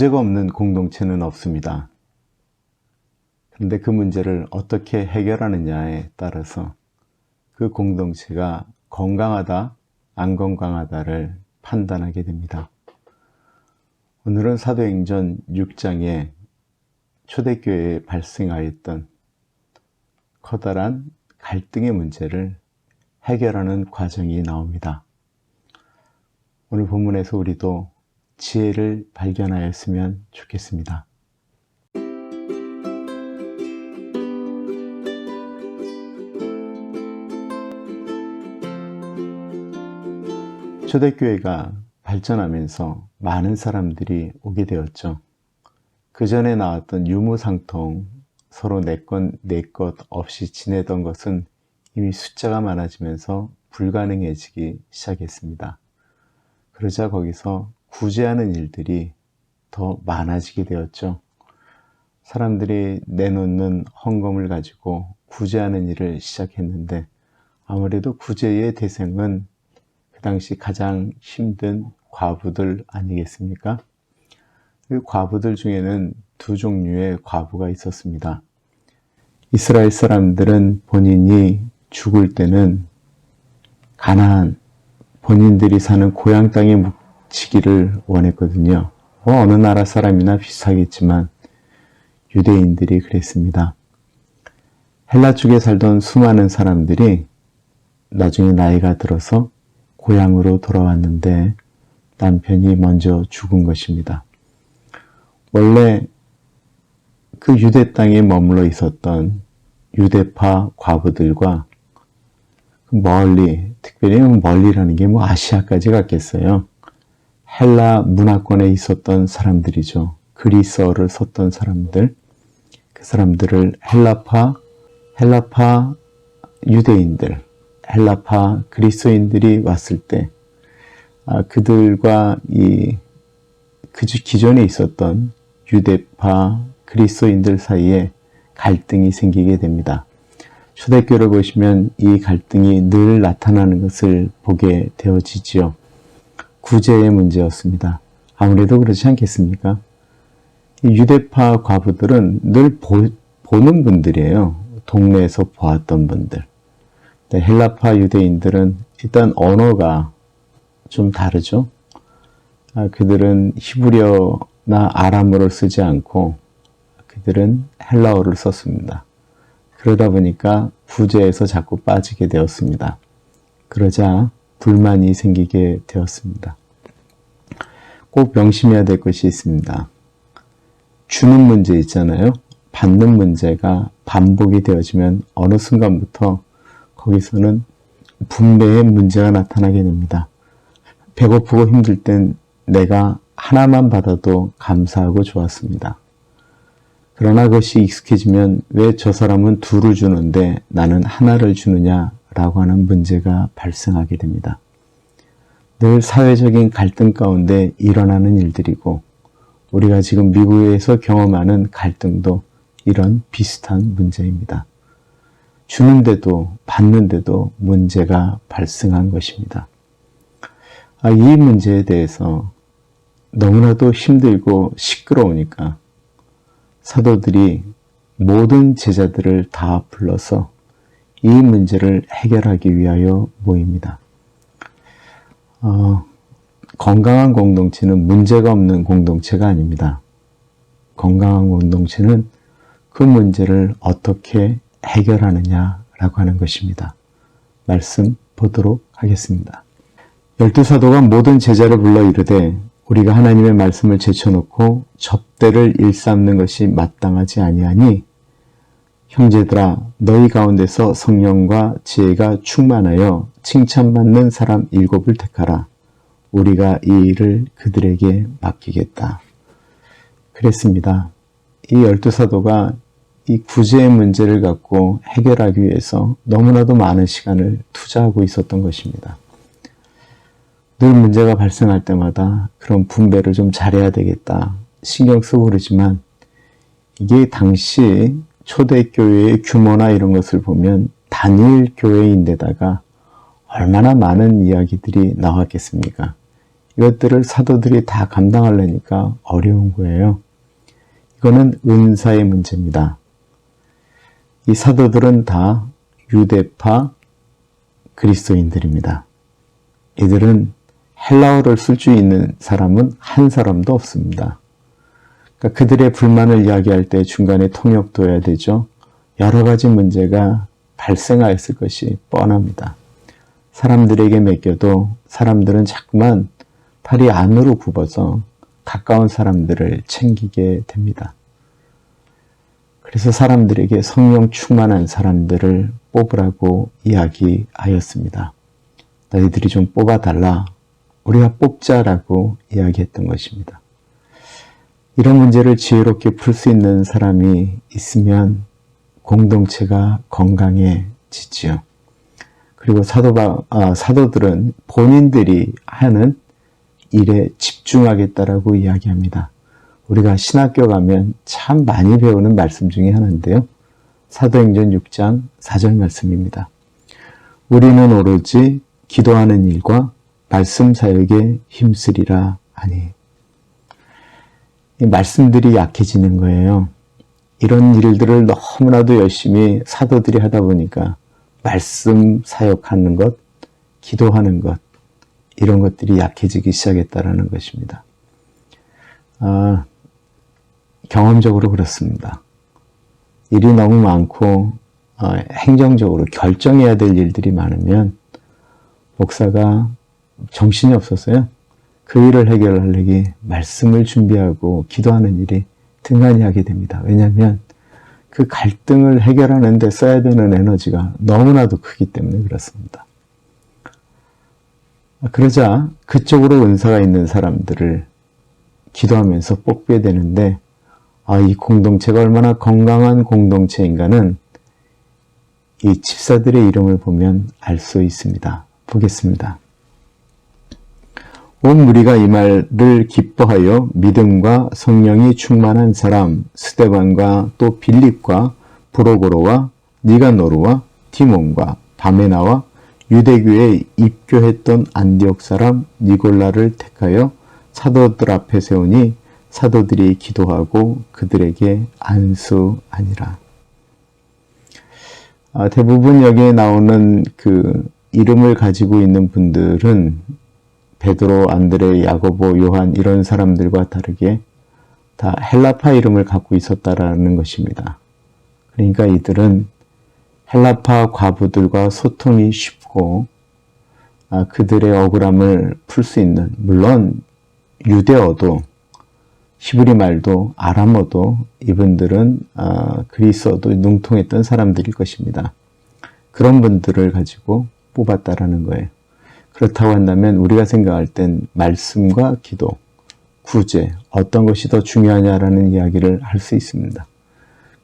문제가 없는 공동체는 없습니다. 그런데 그 문제를 어떻게 해결하느냐에 따라서 그 공동체가 건강하다, 안 건강하다를 판단하게 됩니다. 오늘은 사도행전 6장에 초대교회에 발생하였던 커다란 갈등의 문제를 해결하는 과정이 나옵니다. 오늘 본문에서 우리도 지혜를 발견하였으면 좋겠습니다. 초대교회가 발전하면서 많은 사람들이 오게 되었죠. 그 전에 나왔던 유무상통 서로 내 것 내 것 없이 지내던 것은 이미 숫자가 많아지면서 불가능해지기 시작했습니다. 그러자 거기서 구제하는 일들이 더 많아지게 되었죠. 사람들이 내놓는 헌금을 가지고 구제하는 일을 시작했는데 아무래도 구제의 대상은 그 당시 가장 힘든 과부들 아니겠습니까? 그 과부들 중에는 두 종류의 과부가 있었습니다. 이스라엘 사람들은 본인이 죽을 때는 가나안, 본인들이 사는 고향 땅에 묵히기를 원했거든요. 뭐 어느 나라 사람이나 비슷하겠지만 유대인들이 그랬습니다. 헬라 쪽에 살던 수많은 사람들이 나중에 나이가 들어서 고향으로 돌아왔는데 남편이 먼저 죽은 것입니다. 원래 그 유대 땅에 머물러 있었던 유대파 과부들과 멀리, 특별히 멀리라는 게 뭐 아시아까지 갔겠어요. 헬라 문화권에 있었던 사람들이죠. 그리스어를 썼던 사람들. 그 사람들을 헬라파, 헬라파 유대인들, 헬라파 그리스어인들이 왔을 때, 아, 그들과 이, 그 기존에 있었던 유대파 그리스도인들 사이에 갈등이 생기게 됩니다. 초대교를 보시면 이 갈등이 늘 나타나는 것을 보게 되어지지요. 구제의 문제였습니다. 아무래도 그렇지 않겠습니까? 유대파 과부들은 늘 보, 는 분들이에요. 동네에서 보았던 분들. 헬라파 유대인들은 일단 언어가 좀 다르죠. 아, 그들은 히브리어나 아람어를 쓰지 않고 그들은 헬라어를 썼습니다. 그러다 보니까 부재에서 자꾸 빠지게 되었습니다. 그러자 불만이 생기게 되었습니다. 꼭 명심해야 될 것이 있습니다. 주는 문제 있잖아요. 받는 문제가 반복이 되어지면 어느 순간부터 거기서는 분배의 문제가 나타나게 됩니다. 배고프고 힘들 땐 내가 하나만 받아도 감사하고 좋았습니다. 그러나 그것이 익숙해지면 왜 저 사람은 둘을 주는데 나는 하나를 주느냐라고 하는 문제가 발생하게 됩니다. 늘 사회적인 갈등 가운데 일어나는 일들이고 우리가 지금 미국에서 경험하는 갈등도 이런 비슷한 문제입니다. 주는데도 받는데도 문제가 발생한 것입니다. 아, 이 문제에 대해서 너무나도 힘들고 시끄러우니까 사도들이 모든 제자들을 다 불러서 이 문제를 해결하기 위하여 모입니다. 어, 건강한 공동체는 문제가 없는 공동체가 아닙니다. 건강한 공동체는 그 문제를 어떻게 해결하느냐라고 하는 것입니다. 말씀 보도록 하겠습니다. 열두 사도가 모든 제자를 불러 이르되 우리가 하나님의 말씀을 제쳐놓고 접대를 일삼는 것이 마땅하지 아니하니 형제들아 너희 가운데서 성령과 지혜가 충만하여 칭찬받는 사람 일곱을 택하라. 우리가 이 일을 그들에게 맡기겠다. 그랬습니다. 이 열두 사도가 이 구제의 문제를 갖고 해결하기 위해서 너무나도 많은 시간을 투자하고 있었던 것입니다. 늘 문제가 발생할 때마다 그런 분배를 좀 잘해야 되겠다. 신경 쓰고 그러지만 이게 당시 초대교회의 규모나 이런 것을 보면 단일 교회인데다가 얼마나 많은 이야기들이 나왔겠습니까? 이것들을 사도들이 다 감당하려니까 어려운 거예요. 이거는 은사의 문제입니다. 이 사도들은 다 유대파 그리스도인들입니다. 이들은 헬라어를 쓸줄 있는 사람은 한 사람도 없습니다. 그러니까 그들의 불만을 이야기할 때 중간에 통역도 해야 되죠. 여러 가지 문제가 발생하였을 것이 뻔합니다. 사람들에게 맡겨도 사람들은 자꾸만 팔이 안으로 굽어서 가까운 사람들을 챙기게 됩니다. 그래서 사람들에게 성령 충만한 사람들을 뽑으라고 이야기하였습니다. 너희들이 좀 뽑아달라. 우리가 뽑자라고 이야기했던 것입니다. 이런 문제를 지혜롭게 풀 수 있는 사람이 있으면 공동체가 건강해지지요. 그리고 사도바, 아, 사도들은 본인들이 하는 일에 집중하겠다라고 이야기합니다. 우리가 신학교 가면 참 많이 배우는 말씀 중에 하나인데요. 사도행전 6장 4절 말씀입니다. 우리는 오로지 기도하는 일과 말씀 사역에 힘쓰리라 하니. 이 말씀들이 약해지는 거예요. 이런 일들을 너무나도 열심히 사도들이 하다 보니까 말씀 사역하는 것, 기도하는 것, 이런 것들이 약해지기 시작했다라는 것입니다. 아, 경험적으로 그렇습니다. 일이 너무 많고 어, 행정적으로 결정해야 될 일들이 많으면 목사가 정신이 없었어요. 그 일을 해결하려기 말씀을 준비하고 기도하는 일이 등한히 하게 됩니다. 왜냐하면 그 갈등을 해결하는 데 써야 되는 에너지가 너무나도 크기 때문에 그렇습니다. 그러자 그쪽으로 은사가 있는 사람들을 기도하면서 뽑게 되는데 아, 이 공동체가 얼마나 건강한 공동체인가는 이 집사들의 이름을 보면 알 수 있습니다. 보겠습니다. 온 무리가 이 말을 기뻐하여 믿음과 성령이 충만한 사람 스테반과 또 빌립과 브로고로와 니가노르와 티몬과 바메나와 유대교에 입교했던 안디옥 사람 니골라를 택하여 사도들 앞에 세우니 사도들이 기도하고 그들에게 안수하니라. 아, 대부분 여기에 나오는 그 이름을 가지고 있는 분들은 베드로, 안드레, 야고보, 요한 이런 사람들과 다르게 다 헬라파 이름을 갖고 있었다라는 것입니다. 그러니까 이들은 헬라파 과부들과 소통이 쉽고 아, 그들의 억울함을 풀 수 있는 물론 유대어도 히브리 말도 아람어도 이분들은 아, 그리스어도 능통했던 사람들일 것입니다. 그런 분들을 가지고 뽑았다라는 거예요. 그렇다고 한다면 우리가 생각할 땐 말씀과 기도, 구제, 어떤 것이 더 중요하냐라는 이야기를 할 수 있습니다.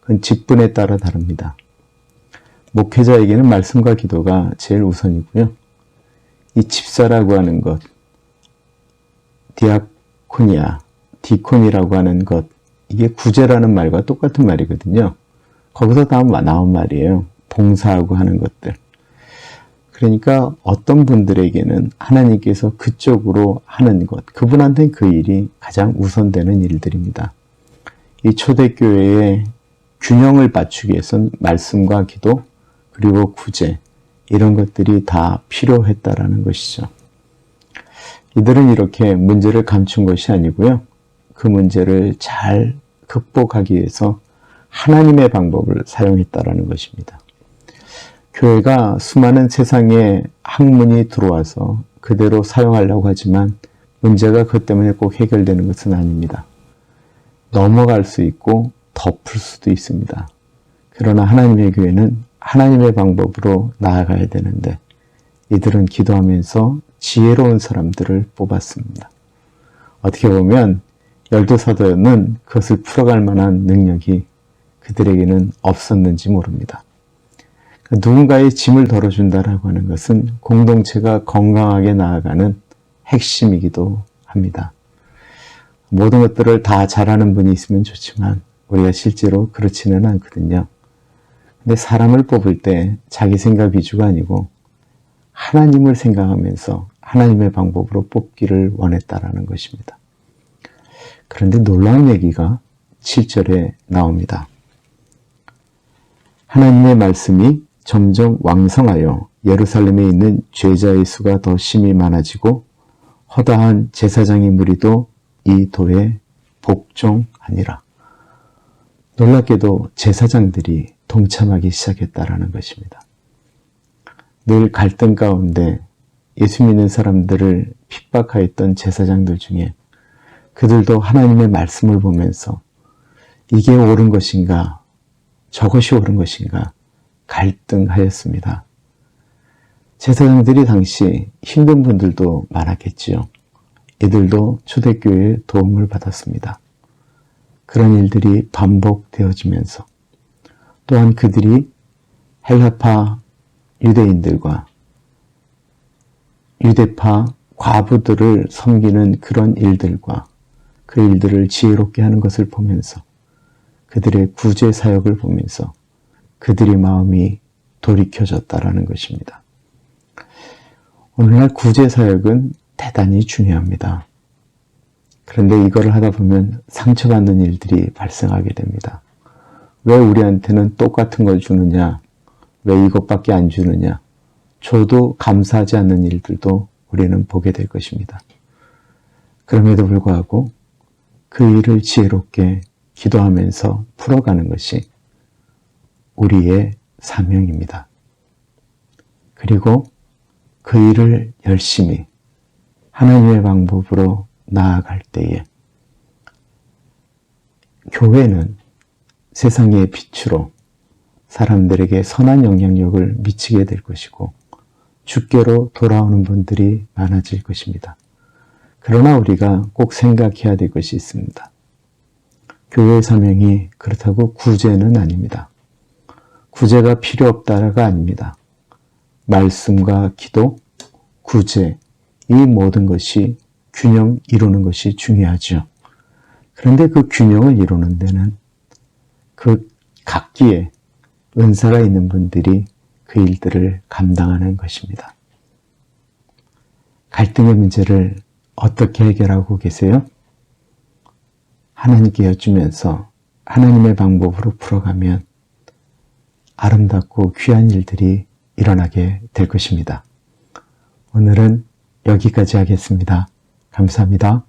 그건 직분에 따라 다릅니다. 목회자에게는 말씀과 기도가 제일 우선이고요. 이 집사라고 하는 것, 디아코니아, 디콘이라고 하는 것, 이게 구제라는 말과 똑같은 말이거든요. 거기서 다음 나온 말이에요. 봉사하고 하는 것들. 그러니까 어떤 분들에게는 하나님께서 그쪽으로 하는 것, 그분한테는 그 일이 가장 우선되는 일들입니다. 이 초대교회의 균형을 맞추기 위해서는 말씀과 기도, 그리고 구제, 이런 것들이 다 필요했다라는 것이죠. 이들은 이렇게 문제를 감춘 것이 아니고요. 그 문제를 잘 극복하기 위해서 하나님의 방법을 사용했다라는 것입니다. 교회가 수많은 세상에 학문이 들어와서 그대로 사용하려고 하지만 문제가 그것 때문에 꼭 해결되는 것은 아닙니다. 넘어갈 수 있고 덮을 수도 있습니다. 그러나 하나님의 교회는 하나님의 방법으로 나아가야 되는데 이들은 기도하면서 지혜로운 사람들을 뽑았습니다. 어떻게 보면 열두 사도는 그것을 풀어갈 만한 능력이 그들에게는 없었는지 모릅니다. 누군가의 짐을 덜어준다라고 하는 것은 공동체가 건강하게 나아가는 핵심이기도 합니다. 모든 것들을 다 잘하는 분이 있으면 좋지만 우리가 실제로 그렇지는 않거든요. 근데 사람을 뽑을 때 자기 생각 위주가 아니고 하나님을 생각하면서 하나님의 방법으로 뽑기를 원했다라는 것입니다. 그런데 놀라운 얘기가 7절에 나옵니다. 하나님의 말씀이 점점 왕성하여 예루살렘에 있는 죄자의 수가 더 심히 많아지고 허다한 제사장의 무리도 이 도에 복종하니라. 놀랍게도 제사장들이 동참하기 시작했다라는 것입니다. 늘 갈등 가운데 예수 믿는 사람들을 핍박하였던 제사장들 중에 그들도 하나님의 말씀을 보면서 이게 옳은 것인가, 저것이 옳은 것인가 갈등하였습니다. 제사장들이 당시 힘든 분들도 많았겠지요. 이들도 초대교회의 도움을 받았습니다. 그런 일들이 반복되어지면서 또한 그들이 헬라파 유대인들과 유대파 과부들을 섬기는 그런 일들과 그 일들을 지혜롭게 하는 것을 보면서 그들의 구제 사역을 보면서 그들의 마음이 돌이켜졌다라는 것입니다. 오늘날 구제 사역은 대단히 중요합니다. 그런데 이거를 하다 보면 상처받는 일들이 발생하게 됩니다. 왜 우리한테는 똑같은 걸 주느냐? 왜 이것밖에 안 주느냐? 줘도 감사하지 않는 일들도 우리는 보게 될 것입니다. 그럼에도 불구하고 그 일을 지혜롭게 기도하면서 풀어가는 것이 우리의 사명입니다. 그리고 그 일을 열심히 하나님의 방법으로 나아갈 때에 교회는 세상의 빛으로 사람들에게 선한 영향력을 미치게 될 것이고 주께로 돌아오는 분들이 많아질 것입니다. 그러나 우리가 꼭 생각해야 될 것이 있습니다. 교회의 사명이 그렇다고 구제는 아닙니다. 구제가 필요 없다가 아닙니다. 말씀과 기도, 구제, 이 모든 것이 균형 이루는 것이 중요하죠. 그런데 그 균형을 이루는 데는 그 각기에 은사가 있는 분들이 그 일들을 감당하는 것입니다. 갈등의 문제를 어떻게 해결하고 계세요? 하나님께 여쭈면서 하나님의 방법으로 풀어가면 아름답고 귀한 일들이 일어나게 될 것입니다. 오늘은 여기까지 하겠습니다. 감사합니다.